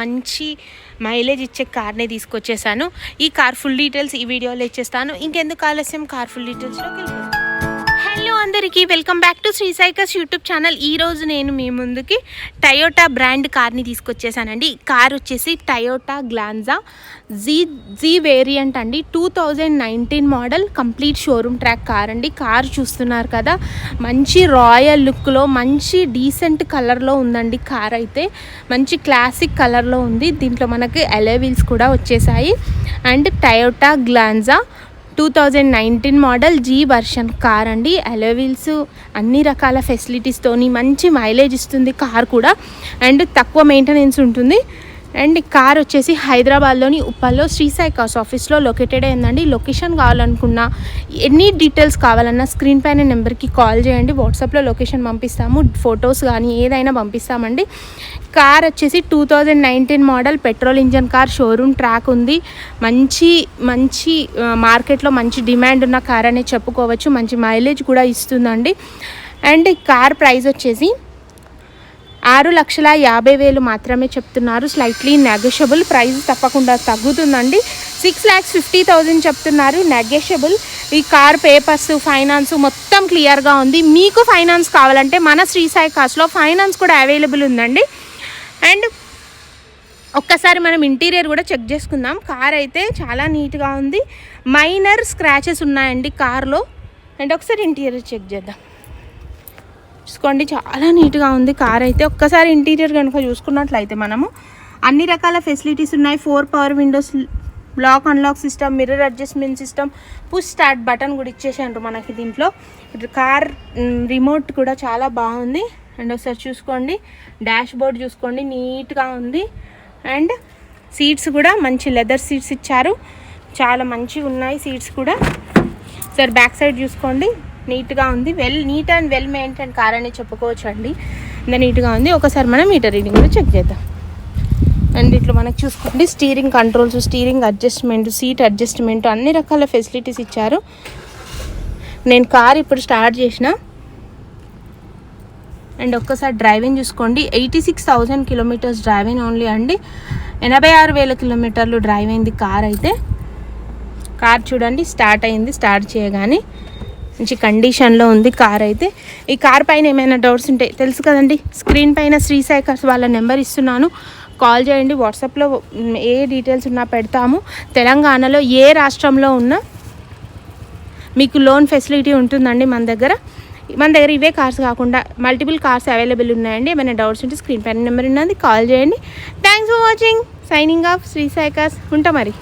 మంచి మైలేజ్ ఇచ్చే కార్నే తీసుకొచ్చేసాను. ఈ కార్ ఫుల్ డీటెయిల్స్ ఈ వీడియోలో ఇచ్చేస్తాను. ఇంకెందుకు ఆలస్యం? కార్ ఫుల్ డీటెయిల్స్లోకి వెళ్ళిపోతాను అందరికీ welcome back to Shri cycas YouTube channel. ఈ రోజు నేను మీ ముందుకి టయోటా బ్రాండ్ కార్ని తీసుకొచ్చేసానండి. ఈ కార్ వచ్చేసి Toyota Glanza G G variant అండి. Two thousand nineteen model complete showroom track car అండి. కార్ చూస్తున్నారు కదా మంచి రాయల్ లుక్లో మంచి డీసెంట్ కలర్లో ఉందండి కార్ అయితే. మంచి క్లాసిక్ కలర్లో ఉంది. దీంట్లో మనకి అలే వీల్స్ కూడా వచ్చేసాయి. And Toyota Glanza two thousand nineteen model G version car అండి. అలోవీల్స్ అన్ని రకాల ఫెసిలిటీస్తోని మంచి మైలేజ్ ఇస్తుంది కార్ కూడా. అండ్ తక్కువ మెయింటెనెన్స్ ఉంటుంది. అండ్ కార్ వచ్చేసి హైదరాబాద్లోని ఉప్పల్లో శ్రీ సాయి ఆఫీస్లో లొకేటెడ్ అయిందండి లొకేషన్ కావాలనుకున్నా ఎన్ని డీటెయిల్స్ కావాలన్నా స్క్రీన్ పైన నెంబర్కి కాల్ చేయండి. వాట్సాప్లో లొకేషన్ పంపిస్తాము. ఫొటోస్ కానీ ఏదైనా పంపిస్తామండి. కార్ వచ్చేసి two thousand nineteen model petrol engine car showroom track ఉంది. మంచి మంచి మార్కెట్లో మంచి డిమాండ్ ఉన్న కార్ అనే చెప్పుకోవచ్చు. మంచి మైలేజ్ కూడా ఇస్తుందండి. అండ్ కార్ ప్రైస్ వచ్చేసి ఆరు లక్షల యాభై వేలు మాత్రమే చెప్తున్నారు. స్లైట్లీ నెగోషియబుల్ ప్రైస్ తప్పకుండా తగ్గుతుందండి. సిక్స్ ల్యాక్స్ ఫిఫ్టీ థౌజండ్ చెప్తున్నారు. నెగోషియబుల్ ఈ కార్ పేపర్స్ ఫైనాన్స్ మొత్తం క్లియర్గా ఉంది. మీకు ఫైనాన్స్ కావాలంటే మన శ్రీ సాయి కార్స్లో ఫైనాన్స్ కూడా అవైలబుల్ ఉందండి. అండ్ ఒక్కసారి మనం ఇంటీరియర్ కూడా చెక్ చేసుకుందాం. కార్ అయితే చాలా నీట్గా ఉంది. మైనర్ స్క్రాచెస్ ఉన్నాయండి కార్లో అండ్ ఒకసారి ఇంటీరియర్ చెక్ చేద్దాం. చూసుకోండి. చాలా నీట్గా ఉంది. కార్ అయితే ఒక్కసారి ఇంటీరియర్ కనుక చూసుకున్నట్లయితే మనము అన్ని రకాల ఫెసిలిటీస్ ఉన్నాయి. Four power windows lock unlock system mirror adjustment system push start button కూడా ఇచ్చేసారు మనకి దీంట్లో. కార్ రిమోట్ కూడా చాలా బాగుంది. అండ్ ఒకసారి చూసుకోండి. డాష్ బోర్డ్ చూసుకోండి. నీట్గా ఉంది. అండ్ సీట్స్ కూడా మంచి లెదర్ సీట్స్ ఇచ్చారు. చాలా మంచిగా ఉన్నాయి సీట్స్ కూడా. సార్ బ్యాక్ సైడ్ చూసుకోండి. నీట్గా ఉంది. Well neat and well maintain car అని చెప్పుకోవచ్చు అండి ఇంత నీట్గా ఉంది. ఒకసారి మనం మీటర్ రీడింగ్ కూడా చెక్ చేద్దాం. అండ్ ఇట్లా మనకు చూసుకోండి steering controls steering adjustment seat adjustment అన్ని రకాల ఫెసిలిటీస్ ఇచ్చారు. నేను కార్ ఇప్పుడు స్టార్ట్ చేసిన. అండ్ ఒక్కసారి డ్రైవింగ్ చూసుకోండి. Eighty six thousand kilometres driving only అండి. ఎనభై ఆరు వేల కిలోమీటర్లు డ్రైవ్ అయింది కార్ అయితే. కార్ చూడండి స్టార్ట్ అయింది స్టార్ట్ చేయగానే. మంచి కండిషన్లో ఉంది కార్ అయితే. ఈ కార్ పైన ఏమైనా డౌట్స్ ఉంటే తెలుసు కదండి. స్క్రీన్ పైన శ్రీ వాళ్ళ నెంబర్ ఇస్తున్నాను. కాల్ చేయండి వాట్సాప్లో ఏ డీటెయిల్స్ ఉన్నా పెడతాము. తెలంగాణలో ఏ రాష్ట్రంలో ఉన్నా మీకు లోన్ ఫెసిలిటీ ఉంటుందండి మన దగ్గర. మన దగ్గర ఇవే కార్స్ కాకుండా మల్టిపుల్ కార్స్ అవైలబుల్ ఉన్నాయండి. ఏమైనా డౌట్స్ ఉంటే స్క్రీన్ పైన నెంబర్ ఉన్నది కాల్ చేయండి. Thanks for watching signing off Shri Sai ఉంటా మరి.